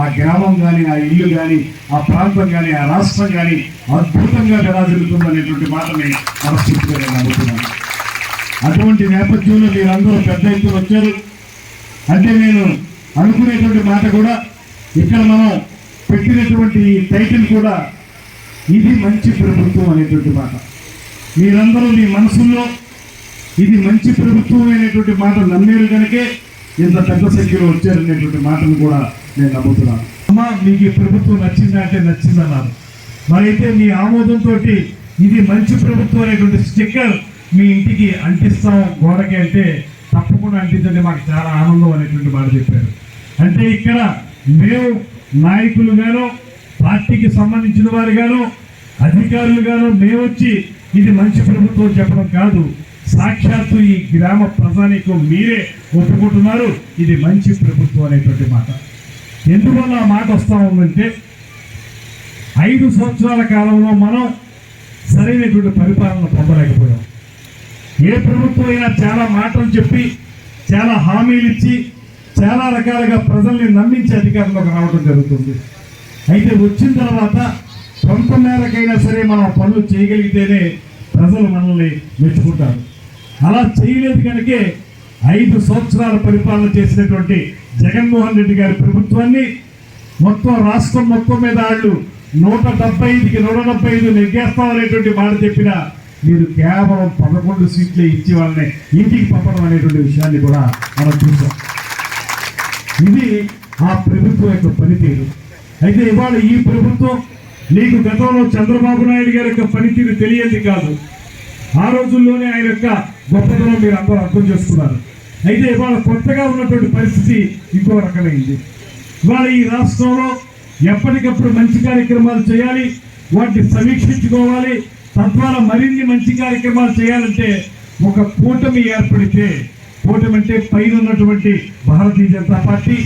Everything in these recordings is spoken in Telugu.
ఆ గ్రామం కానీ ఆ ఇల్లు కానీ ఆ ప్రాంతం కానీ ఆ రాష్ట్రం కానీ అద్భుతంగా వెలాజరుగుతుంది అనేటువంటి మాటని మనస్ఫూర్తిగా నేను నమ్ముతున్నాను. అటువంటి నేపథ్యంలో మీరందరూ పెద్ద ఎత్తున వచ్చారు. అంటే నేను అనుకునేటువంటి మాట కూడా ఇక్కడ మనం పెట్టినటువంటి ఈ టైటిల్ కూడా ఇది మంచి ప్రభుత్వం అనేటువంటి మాట. మీరందరూ మీ మనసుల్లో ఇది మంచి ప్రభుత్వం అనేటువంటి మాట నమ్మేరు కనుకే ఇంత పెద్ద సంఖ్యలో వచ్చారనేటువంటి మాటను కూడా నేను నమ్ముతున్నాను. అమ్మా మీకు ఈ ప్రభుత్వం నచ్చిందా అంటే నచ్చిందన్నారు. మరైతే మీ ఆమోదంతో ఇది మంచి ప్రభుత్వం అనేటువంటి స్టిక్కర్ మీ ఇంటికి అంటిస్తాం గోడకి అంటే తప్పకుండా అంటించండి మాకు చాలా ఆనందం అనేటువంటి మాట చెప్పారు. అంటే ఇక్కడ మేము నాయకులుగాను పార్టీకి సంబంధించిన వారుగాను అధికారులుగాను మేము వచ్చి ఇది మంచి ప్రభుత్వం చెప్పడం కాదు. సాక్షాత్తు ఈ గ్రామ ప్రజానికి మీరే ఒప్పుకుంటున్నారు. ఇది మంచి ప్రభుత్వం అనేటువంటి మాట. ఎందువల్ల ఆ మాట వస్తా ఉందంటే ఐదు సంవత్సరాల కాలంలో మనం సరైనటువంటి పరిపాలన పొందలేకపోయాం. ఏ ప్రభుత్వం అయినా చాలా మాటలు చెప్పి చాలా హామీలు ఇచ్చి చాలా రకాలుగా ప్రజల్ని నమ్మించి అధికారంలోకి రావడం జరుగుతుంది. అయితే వచ్చిన తర్వాత కొంత మేరకైనా సరే మనం పనులు చేయగలిగితేనే ప్రజలు మనల్ని మెచ్చుకుంటారు. అలా చేయలేదు కనుకే ఐదు సంవత్సరాల పరిపాలన చేసినటువంటి జగన్మోహన్ రెడ్డి గారి ప్రభుత్వాన్ని మొత్తం రాష్ట్రం మొత్తం మీద వాళ్ళు నూట డెబ్బై ఐదుకి నూట డెబ్బై ఐదు నెగ్గేస్తామనేటువంటి మాట చెప్పిన మీరు కేవలం పదకొండు సీట్లే ఇచ్చి వాళ్ళని ఇంటికి పంపడం అనేటువంటి విషయాన్ని కూడా మనం చూసాం ఇది ఆ ప్రభుత్వం యొక్క పనితీరు. అయితే ఇవాళ ఈ ప్రభుత్వం నీకు గతంలో చంద్రబాబు నాయుడు గారి యొక్క పనితీరు తెలియంది కాదు. ఆ రోజుల్లోనే ఆయన యొక్క గొప్పతనం మీరు అందరూ అర్థం చేసుకున్నారు. అయితే ఇవాళ కొత్తగా ఉన్నటువంటి పరిస్థితి ఇంకో రకమైంది. ఇవాళ ఈ రాష్ట్రంలో ఎప్పటికప్పుడు మంచి కార్యక్రమాలు చేయాలి వాటిని సమీక్షించుకోవాలి తద్వారా మరిన్ని మంచి కార్యక్రమాలు చేయాలంటే ఒక కూటమి ఏర్పడితే కూటమి అంటే పైన ఉన్నటువంటి భారతీయ జనతా పార్టీ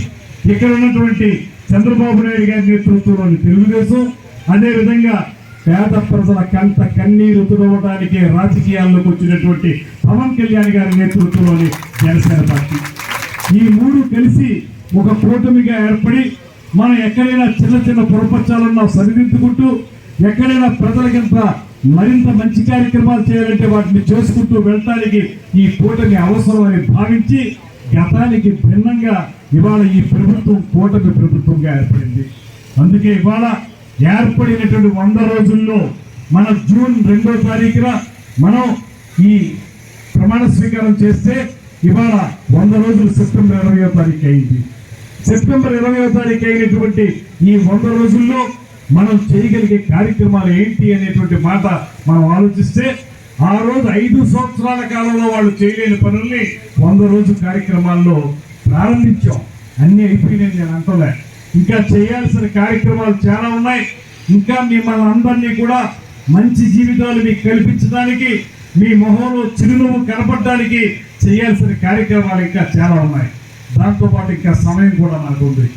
ఇక్కడ ఉన్నటువంటి చంద్రబాబు నాయుడు గారి నేతృత్వంలోని తెలుగుదేశం అదేవిధంగా పేద ప్రజల కంట కన్నీరు తుడవడానికి రాజకీయాల్లోకి వచ్చినటువంటి పవన్ కళ్యాణ్ గారి నేతృత్వంలోని జనసేన పార్టీ. ఈ మూడు కలిసి ఒక కూటమిగా ఏర్పడి మనం ఎక్కడైనా చిన్న చిన్న పొరపచ్చాలన్నా సరిదిద్దుకుంటూ ఎక్కడైనా ప్రజలకింత మరింత మంచి కార్యక్రమాలు చేయాలంటే వాటిని చేసుకుంటూ వెళ్ళటానికి ఈ కూటమి అవసరం అని భావించి గతానికి భిన్నంగా ఇవాళ ఈ ప్రభుత్వం కూటమి ప్రభుత్వంగా ఏర్పడింది. అందుకే ఇవాళ ఏర్పడినటువంటి వంద రోజుల్లో మన జూన్ రెండో తారీఖున మనం ఈ ప్రమాణ స్వీకారం చేస్తే ఇవాళ వంద రోజులు సెప్టెంబర్ ఇరవయో తారీఖు అయింది. సెప్టెంబర్ ఇరవయో తారీఖు అయినటువంటి ఈ వంద రోజుల్లో మనం చేయగలిగే కార్యక్రమాలు ఏంటి అనేటువంటి మాట మనం ఆలోచిస్తే ఆ రోజు ఐదు సంవత్సరాల కాలంలో వాళ్ళు చేయలేని పనుల్ని వంద రోజు కార్యక్రమాల్లో ప్రారంభించాం. అన్ని అయిపోయినాయి నేను అంటలే. ఇంకా చేయాల్సిన కార్యక్రమాలు చాలా ఉన్నాయి. ఇంకా మిమ్మల్ని అందరినీ కూడా మంచి జీవితాలు మీకు కల్పించడానికి మీ మొహంలో చిరునవ్వు కనపడడానికి చేయాల్సిన కార్యక్రమాలు ఇంకా చాలా ఉన్నాయి. దాంతోపాటు ఇంకా సమయం కూడా నాకు ఉంది.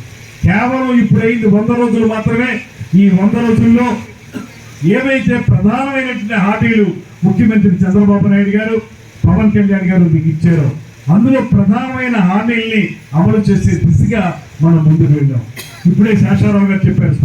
కేవలం ఇప్పుడు అయింది వంద రోజులు మాత్రమే. ఈ వంద రోజుల్లో ఏవైతే ప్రధానమైనటువంటి హామీలు ముఖ్యమంత్రి చంద్రబాబు నాయుడు గారు పవన్ కళ్యాణ్ గారు మీకు ఇచ్చారో అందులో ప్రధానమైన హామీల్ని అమలు చేసే దిశగా మనం ముందుకు వెళ్ళాం. ఇప్పుడే శేషారావు గారు చెప్పారు